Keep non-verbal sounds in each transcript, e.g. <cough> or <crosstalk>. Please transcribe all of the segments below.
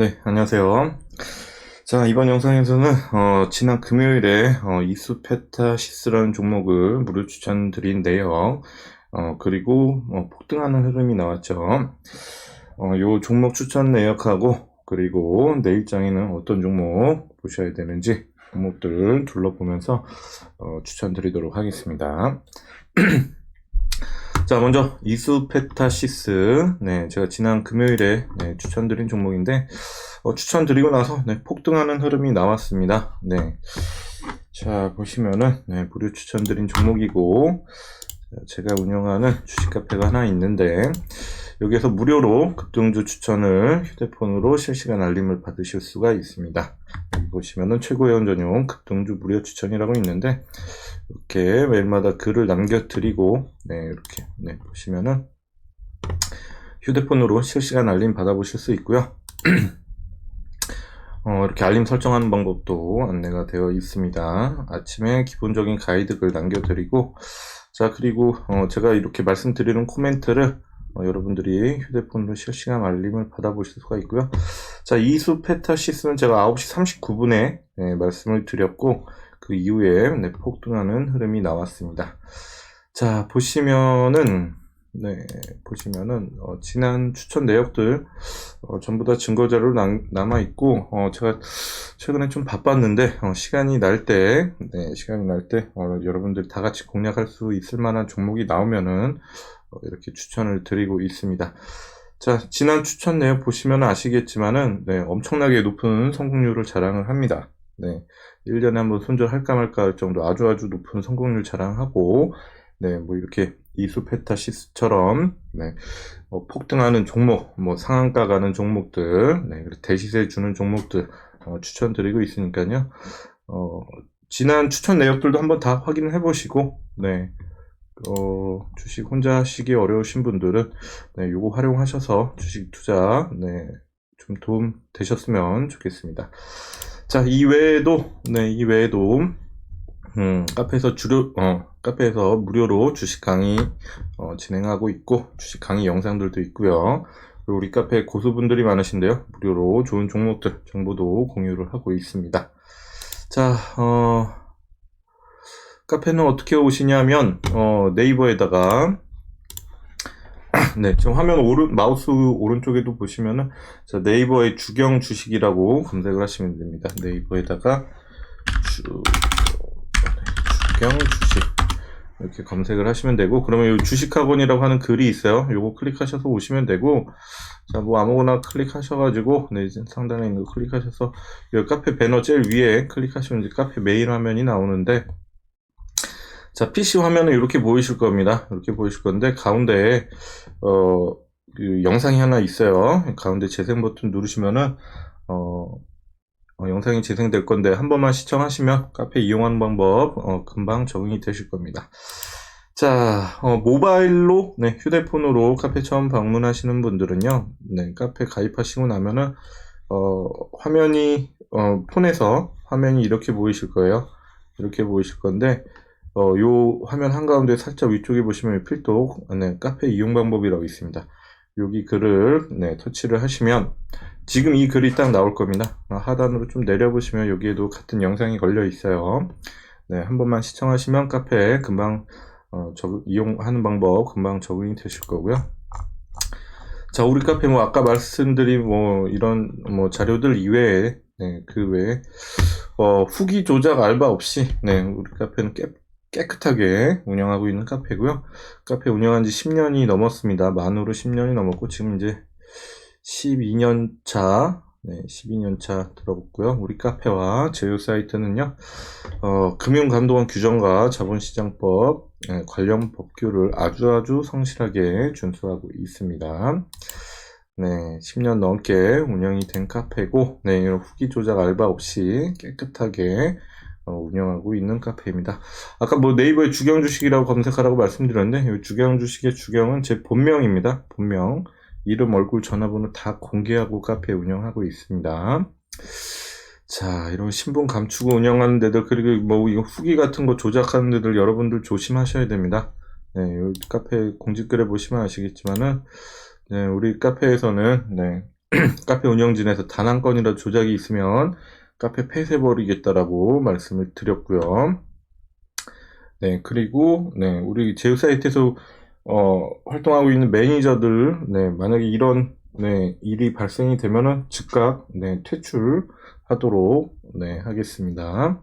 네, 안녕하세요. 자, 이번 영상에서는 어, 지난 금요일에 어, 이수페타시스라는 종목을 무료 추천드린데요. 어, 그리고 어, 폭등하는 흐름이 나왔죠. 어, 요 종목 추천 내역하고 그리고 내일장에는 어떤 종목 보셔야 되는지 종목들 둘러보면서 어, 추천드리도록 하겠습니다. <clears throat> 자, 먼저 이수페타시스. 네, 제가 지난 금요일에 네, 추천드린 종목인데 어, 추천드리고 나서 네, 폭등하는 흐름이 나왔습니다. 네. 자, 보시면은 네, 무료 추천드린 종목이고 자, 제가 운영하는 주식 카페가 하나 있는데 여기에서 무료로 급등주 추천을 휴대폰으로 실시간 알림을 받으실 수가 있습니다. 보시면은 최고회원 전용 급등주 무료 추천이라고 있는데 이렇게 매일마다 글을 남겨드리고 네 이렇게 네 보시면은 휴대폰으로 실시간 알림 받아보실 수 있고요. <clears throat> 어, 이렇게 알림 설정하는 방법도 안내가 되어 있습니다. 아침에 기본적인 가이드 글 남겨드리고 자 그리고 어, 제가 이렇게 말씀드리는 코멘트를 어, 여러분들이 휴대폰으로 실시간 알림을 받아보실 수가 있고요. 자, 이수 페타시스는 제가 9시 39분에 말씀을 드렸고, 그 이후에 네, 폭등하는 흐름이 나왔습니다. 자, 보시면은, 네, 보시면은, 어, 지난 추천 내역들, 어, 전부 다 증거 자료로 남, 남아 있고, 어, 제가 최근에 좀 바빴는데, 어, 시간이 날 때, 네, 시간이 날 때, 어, 여러분들 다 같이 공략할 수 있을 만한 종목이 나오면은, 어, 이렇게 추천을 드리고 있습니다. 자, 지난 추천 내역 보시면 아시겠지만은, 네, 엄청나게 높은 성공률을 자랑을 합니다. 네, 1년에 한번 손절할까 말까 할 정도 아주 아주 높은 성공률 자랑하고, 네, 뭐 이렇게 이수페타시스처럼, 네, 어, 폭등하는 종목, 뭐 상한가 가는 종목들, 네, 대시세 주는 종목들, 어, 추천드리고 있으니까요. 어, 지난 추천 내역들도 한번 다 확인을 해보시고, 네, 어, 주식 혼자 하시기 어려우신 분들은 네, 요거 활용하셔서 주식 투자 네, 좀 도움 되셨으면 좋겠습니다. 자, 이 외에도 네, 이 외에도 음, 카페에서 주로 어, 카페에서 무료로 주식 강의 어, 진행하고 있고 주식 강의 영상들도 있고요. 그리고 우리 카페 고수분들이 많으신데요. 무료로 좋은 종목들 정보도 공유를 하고 있습니다. 자, 어, 카페는 어떻게 오시냐면 어, 네이버에다가 <clears throat> 네 지금 화면 오른 마우스 오른쪽에도 보시면은 자, 네이버의 주경 주식이라고 검색을 하시면 됩니다. 네이버에다가 주, 주경 주식 이렇게 검색을 하시면 되고 그러면 이 주식학원이라고 하는 글이 있어요. 요거 클릭하셔서 오시면 되고 자 뭐 아무거나 클릭하셔가지고 네 상단에 있는 거 클릭하셔서 이 카페 배너 제일 위에 클릭하시면 이제 카페 메인 화면이 나오는데 자, PC 화면은 이렇게 보이실 겁니다. 이렇게 보이실 건데, 가운데에, 어, 그 영상이 하나 있어요. 가운데 재생 버튼 누르시면은, 어, 어, 영상이 재생될 건데, 한 번만 시청하시면 카페 이용하는 방법, 어, 금방 적응이 되실 겁니다. 자, 어, 모바일로, 네, 휴대폰으로 카페 처음 방문하시는 분들은요, 네, 카페 가입하시고 나면은, 어, 화면이, 어, 폰에서 화면이 이렇게 보이실 거예요. 이렇게 보이실 건데, 어, 요 화면 한가운데 살짝 위쪽에 보시면 필독, 네, 카페 이용 방법이라고 있습니다. 여기 글을, 네, 터치를 하시면, 지금 이 글이 딱 나올 겁니다. 어, 하단으로 좀 내려보시면 여기에도 같은 영상이 걸려 있어요. 네, 한 번만 시청하시면 카페에 금방, 어, 적, 이용하는 방법 금방 적응이 되실 거고요. 자, 우리 카페 뭐 아까 말씀드린 뭐 이런 뭐 자료들 이외에, 네, 그 외에, 어, 후기 조작 알바 없이, 네, 우리 카페는 깨, 깨끗하게 운영하고 있는 카페고요. 카페 운영한 지 10년이 넘었습니다. 만으로 10년이 넘었고 지금 이제 12년 차, 네, 12년 차 들어갔고요. 우리 카페와 제휴 사이트는요, 어, 금융감독원 규정과 자본시장법 네, 관련 법규를 아주 아주 성실하게 준수하고 있습니다. 네, 10년 넘게 운영이 된 카페고, 네, 후기 조작 알바 없이 깨끗하게 어, 운영하고 있는 카페입니다. 아까 뭐 네이버에 주경 주식이라고 검색하라고 말씀드렸는데 이 주경 주식의 주경은 제 본명입니다. 본명 이름, 얼굴, 전화번호 다 공개하고 카페 운영하고 있습니다. 자, 이런 신분 감추고 운영하는 데들 그리고 뭐 이거 후기 같은 거 조작하는 데들 여러분들 조심하셔야 됩니다. 네, 이 카페 공지글에 보시면 아시겠지만은 네, 우리 카페에서는 네, <clears throat> 카페 운영진에서 단 한 건이라도 조작이 있으면 카페 폐쇄버리겠다라고 말씀을 드렸고요. 네, 그리고, 네, 우리 제휴 사이트에서, 어, 활동하고 있는 매니저들, 네, 만약에 이런, 네, 일이 발생이 되면은 즉각, 네, 퇴출하도록, 네, 하겠습니다.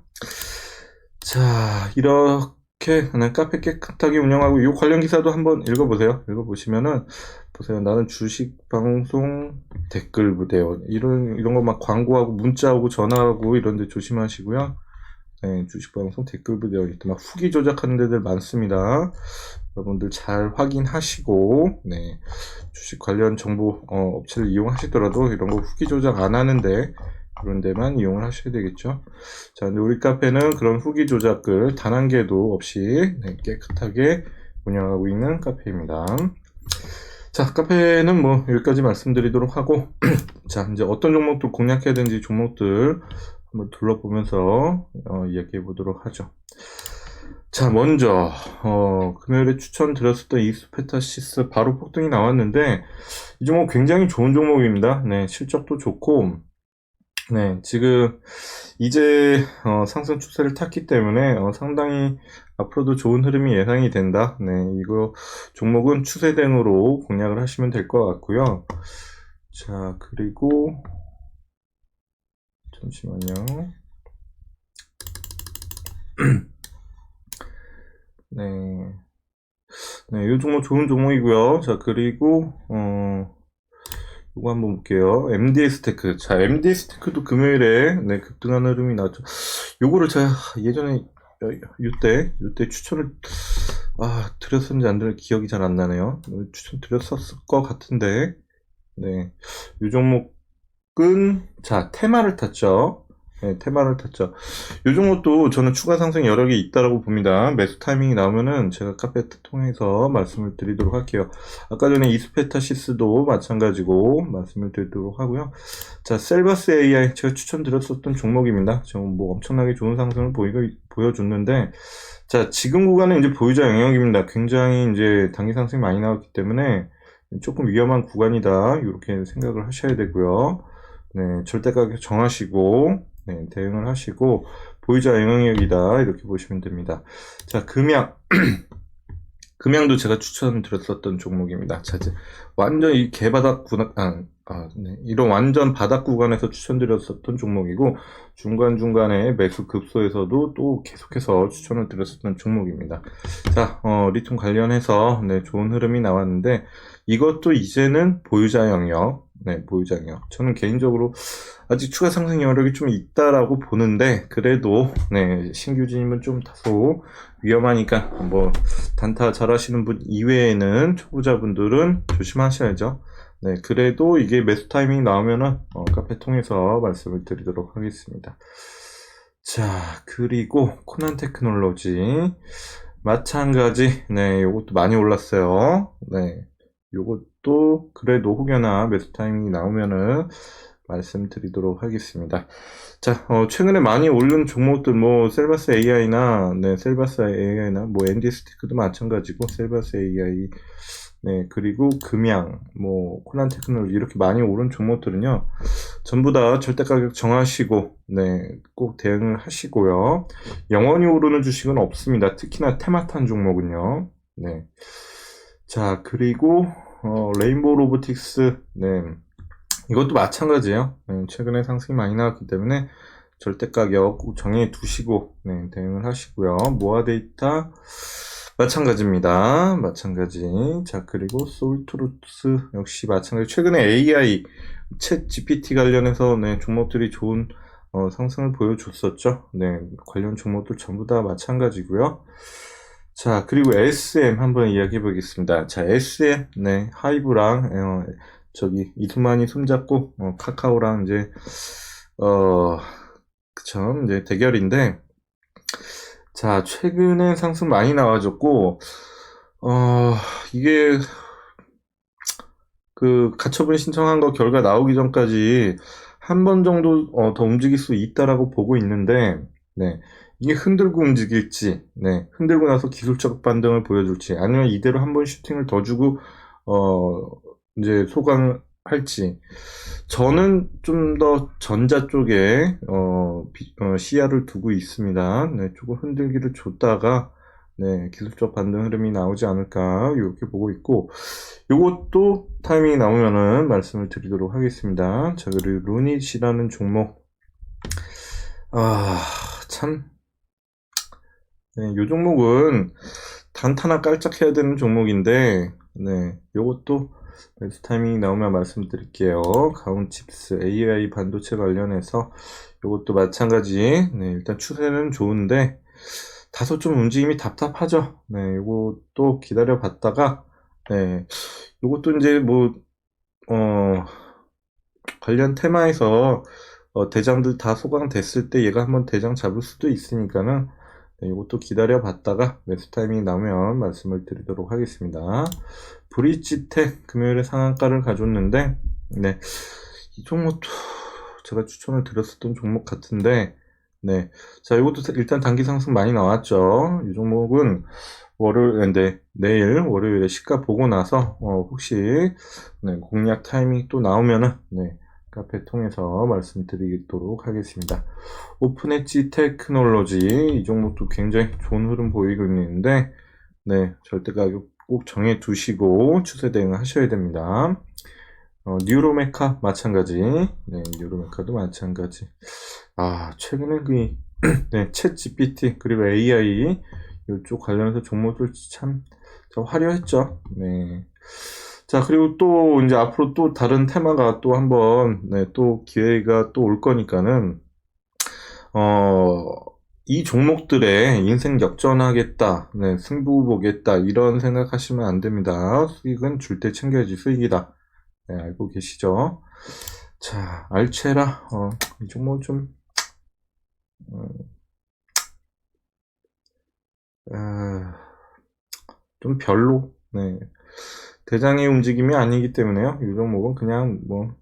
자, 이렇게, 네, 카페 깨끗하게 운영하고, 이 관련 기사도 한번 읽어보세요. 읽어보시면은, 보세요. 나는 주식 방송 댓글 부대요. 이런, 이런 거 막 광고하고, 문자 오고, 전화하고, 이런 데 조심하시고요. 네, 주식 방송 댓글 부대어 있다. 막 후기 조작하는 데들 많습니다. 여러분들 잘 확인하시고, 네, 주식 관련 정보 어, 업체를 이용하시더라도 이런 거 후기 조작 안 하는데 그런 데만 이용을 하셔야 되겠죠. 자, 근데 우리 카페는 그런 후기 조작글 단 한 개도 없이 네, 깨끗하게 운영하고 있는 카페입니다. 자, 카페는 뭐 여기까지 말씀드리도록 하고, <clears throat> 자, 이제 어떤 종목들 공략해야 되는지 종목들 한번 둘러보면서 어, 이야기해 보도록 하죠. 자, 먼저 어, 금요일에 추천드렸었던 이스페타시스 바로 폭등이 나왔는데 이 종목 굉장히 좋은 종목입니다. 네, 실적도 좋고 네, 지금 이제 어, 상승 추세를 탔기 때문에 어, 상당히 앞으로도 좋은 흐름이 예상이 된다. 네, 이거 종목은 추세대응으로 공략을 하시면 될 것 같고요. 자, 그리고 잠시만요. <clears throat> 네. 네, 이 종목 좋은 종목이고요. 자, 그리고, 어, 이거 한번 볼게요. MDS 테크. 자, MDS 테크도 금요일에, 네, 급등한 흐름이 나왔죠. 요거를 제가 예전에, 이때, 이때 추천을, 아, 드렸었는지 안 드렸는지 기억이 잘 안 나네요. 추천 드렸었을 것 같은데, 네. 이 종목은, 자, 테마를 탔죠. 네, 테마를 탔죠. 요 종목도 저는 추가 상승 개 있다라고 봅니다. 매수 타이밍이 나오면은 제가 카페 통해서 말씀을 드리도록 할게요. 아까 전에 이스페타시스도 마찬가지고 말씀을 드리도록 하고요. 자, 셀바스 AI 제가 추천드렸었던 종목입니다. 지금 뭐 엄청나게 좋은 상승을 보이고, 보여줬는데, 자, 지금 구간은 이제 보유자 영역입니다. 굉장히 이제 단기 상승이 많이 나왔기 때문에 조금 위험한 구간이다. 이렇게 생각을 하셔야 되고요. 네, 절대 가격 정하시고, 네, 대응을 하시고 보유자 영향력이다 이렇게 보시면 됩니다. 자 금양 <clears throat> 금양도 제가 추천드렸었던 종목입니다. 자 이제 완전 이 개바닥 구간 아, 아, 네. 이런 완전 바닥 구간에서 추천드렸었던 종목이고 중간 중간에 매수 급소에서도 또 계속해서 추천을 드렸었던 종목입니다. 자 어, 리튬 관련해서 네, 좋은 흐름이 나왔는데 이것도 이제는 보유자 영역 네, 보유자 영역. 저는 개인적으로 아직 추가 상승 여력이 좀 있다라고 보는데 그래도 네, 신규 진입은 좀 다소 위험하니까 뭐 단타 잘하시는 분 이외에는 초보자분들은 조심하셔야죠. 네, 그래도 이게 매수 타이밍 나오면은 어, 카페 통해서 말씀을 드리도록 하겠습니다. 자, 그리고 코난 테크놀로지 마찬가지 네, 요것도 많이 올랐어요. 네. 요것도 그래도 혹여나 매수 타이밍이 나오면은 말씀드리도록 하겠습니다. 자, 어, 최근에 많이 오른 종목들, 뭐, 셀바스 AI나, 네, 셀바스 AI나, 뭐, 엔디스티크도 마찬가지고, 셀바스 AI, 네, 그리고 금양, 뭐, 코난 테크놀로지, 이렇게 많이 오른 종목들은요, 전부 다 절대 가격 정하시고, 네, 꼭 대응을 하시고요. 영원히 오르는 주식은 없습니다. 특히나 테마탄 종목은요, 네. 자, 그리고, 어, 레인보우 로보틱스, 네. 이것도 마찬가지예요. 네, 최근에 상승이 많이 나왔기 때문에 절대 가격 꼭 정해 두시고 네, 대응을 하시고요. 모아 데이터 마찬가지입니다. 마찬가지. 자, 그리고 솔트루스 역시 마찬가지. 최근에 AI 챗 GPT 관련해서 네, 종목들이 좋은 어, 상승을 보여줬었죠. 네, 관련 종목들 전부 다 마찬가지고요. 자, 그리고 SM 한번 이야기해 보겠습니다. 자, SM, 네, 하이브랑, 어, 저기 이수만이 손잡고 어, 카카오랑 이제 어 그쵸 이제 대결인데 자 최근에 상승 많이 나와줬고 어 이게 그 가처분 신청한 거 결과 나오기 전까지 한 번 정도 어, 더 움직일 수 있다라고 보고 있는데 네 이게 흔들고 움직일지 네 흔들고 나서 기술적 반등을 보여줄지 아니면 이대로 한 번 슈팅을 더 주고 어 이제 소강 할지 저는 좀 더 전자 쪽에 어, 비- 어, 시야를 두고 있습니다. 네, 조금 흔들기를 줬다가 네, 기술적 반등 흐름이 나오지 않을까 이렇게 보고 있고 요것도 타이밍이 나오면은 말씀을 드리도록 하겠습니다. 자, 그리고 루닛이라는 종목 아, 참 네, 요 종목은 단타나 깔짝해야 되는 종목인데 네, 요것도 매수 타이밍이 나오면 말씀드릴게요. 가온칩스 AI 반도체 관련해서 이것도 마찬가지. 네, 일단 추세는 좋은데 다소 좀 움직임이 답답하죠. 네, 이것도 기다려 봤다가 네, 이것도 이제 뭐 어, 관련 테마에서 어, 대장들 다 소강됐을 때 얘가 한번 대장 잡을 수도 있으니까는 네, 이것도 기다려 봤다가 매수 타이밍이 나오면 말씀을 드리도록 하겠습니다. 브릿지텍 금요일에 상한가를 가졌는데 네, 이 종목도 제가 추천을 드렸었던 종목 같은데 네, 자 이것도 일단 단기 상승 많이 나왔죠. 이 종목은 월요일, 네, 내일 월요일에 시가 보고 나서 어, 혹시 네, 공략 타이밍 또 나오면은 네, 카페 통해서 말씀드리도록 하겠습니다. 오픈 엣지 테크놀로지 이 종목도 굉장히 좋은 흐름 보이고 있는데 네, 절대 가격 꼭 정해 두시고 추세 대응을 하셔야 됩니다. 어, 뉴로메카 마찬가지. 네, 뉴로메카도 마찬가지. 아, 최근에 그 <clears throat> 네, 챗 GPT 그리고 AI 이쪽 관련해서 종목들 참, 참 화려했죠. 네. 자, 그리고 또 이제 앞으로 또 다른 테마가 또 한번 네, 또 기회가 또 올 거니까는 어, 이 종목들의 인생 역전하겠다, 네, 승부 보겠다, 이런 생각하시면 안 됩니다. 수익은 줄 때 챙겨야지 수익이다. 네, 알고 계시죠? 자, 알체라, 어, 이 종목 좀, 어, 아, 좀 별로, 네. 대장의 움직임이 아니기 때문에요. 이 종목은 그냥 뭐,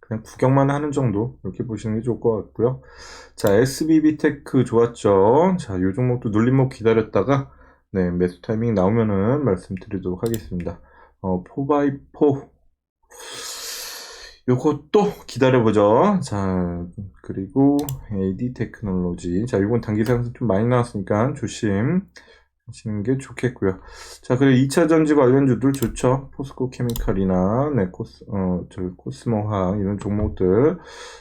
그냥 구경만 하는 정도 이렇게 보시는 게 좋을 것 같고요. 자, SBB테크 좋았죠. 자, 이 종목도 눌림목 기다렸다가 네, 매수 타이밍 나오면은 말씀드리도록 하겠습니다. 어, 4x4 요것도 기다려보죠. 자, 그리고 AD 테크놀로지. 자, 이건 단기 상승 좀 많이 나왔으니까 조심 하시는 게 좋겠고요. 자, 그리고 2차 전지 관련주들 좋죠. 포스코 케미칼이나, 네, 코스, 어, 저, 코스모화, 이런 종목들.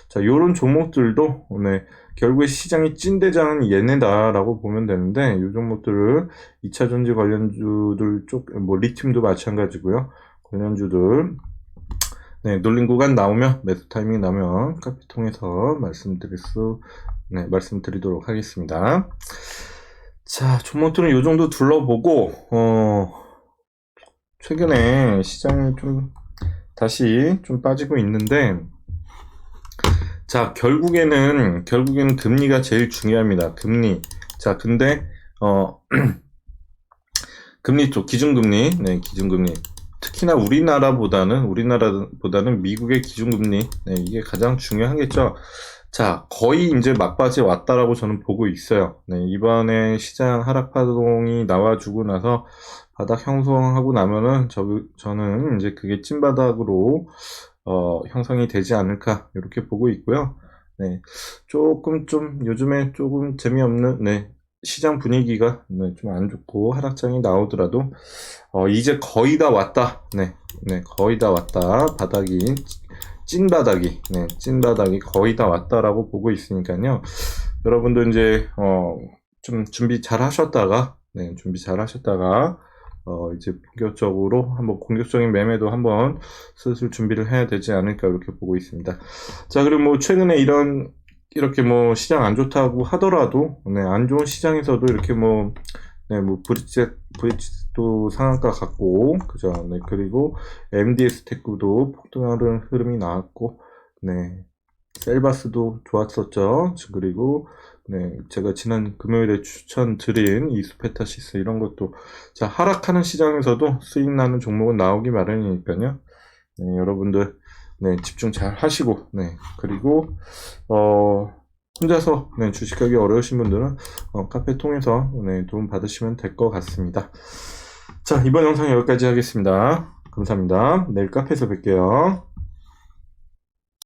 자, 요런 종목들도, 네, 결국에 시장이 찐대장은 얘네다라고 보면 되는데, 이 종목들을 2차 전지 관련주들 쪽, 뭐, 리튬도 마찬가지고요. 관련주들. 네, 놀린 구간 나오면, 매수 타이밍 나면, 카피 통해서 말씀드릴 수, 네, 말씀드리도록 하겠습니다. 자, 종목들은 요 정도 둘러보고, 어, 최근에 시장이 좀 다시 좀 빠지고 있는데, 자, 결국에는, 결국에는 금리가 제일 중요합니다. 금리. 자, 근데, 어, <clears throat> 금리 쪽, 기준금리, 네, 기준금리. 특히나 우리나라보다는, 우리나라보다는 미국의 기준금리, 네, 이게 가장 중요하겠죠. 자, 거의 이제 막바지에 왔다라고 저는 보고 있어요. 네, 이번에 시장 하락 파동이 나와주고 나서 바닥 형성하고 나면은 저, 저는 이제 그게 찐바닥으로 어, 형성이 되지 않을까 이렇게 보고 있고요. 네, 조금 좀 요즘에 조금 재미없는 네, 시장 분위기가 네, 좀 안 좋고 하락장이 나오더라도 어, 이제 거의 다 왔다. 네, 네, 거의 다 왔다. 바닥이 찐바닥이, 네, 찐바닥이 거의 다 왔다라고 보고 있으니까요. 여러분도 이제, 어, 좀 준비 잘 하셨다가, 네, 준비 잘 하셨다가, 어, 이제 본격적으로 한번 공격적인 매매도 한번 슬슬 준비를 해야 되지 않을까 이렇게 보고 있습니다. 자, 그리고 뭐 최근에 이런, 이렇게 뭐 시장 안 좋다고 하더라도, 네, 안 좋은 시장에서도 이렇게 뭐, 네, 뭐, 브릿지, 브릿지 도 상한가 같고, 그죠. 네, 그리고 MDS 테크도 폭등하는 흐름이 나왔고, 네, 셀바스도 좋았었죠. 그리고, 네, 제가 지난 금요일에 추천드린 이스페타시스 이런 것도, 자, 하락하는 시장에서도 수익 나는 종목은 나오기 마련이니까요. 네, 여러분들, 네, 집중 잘 하시고, 네, 그리고, 어, 혼자서 네, 주식하기 어려우신 분들은 어, 카페 통해서 네, 도움 받으시면 될 것 같습니다. 자, 이번 영상 여기까지 하겠습니다. 감사합니다. 내일 카페에서 뵐게요.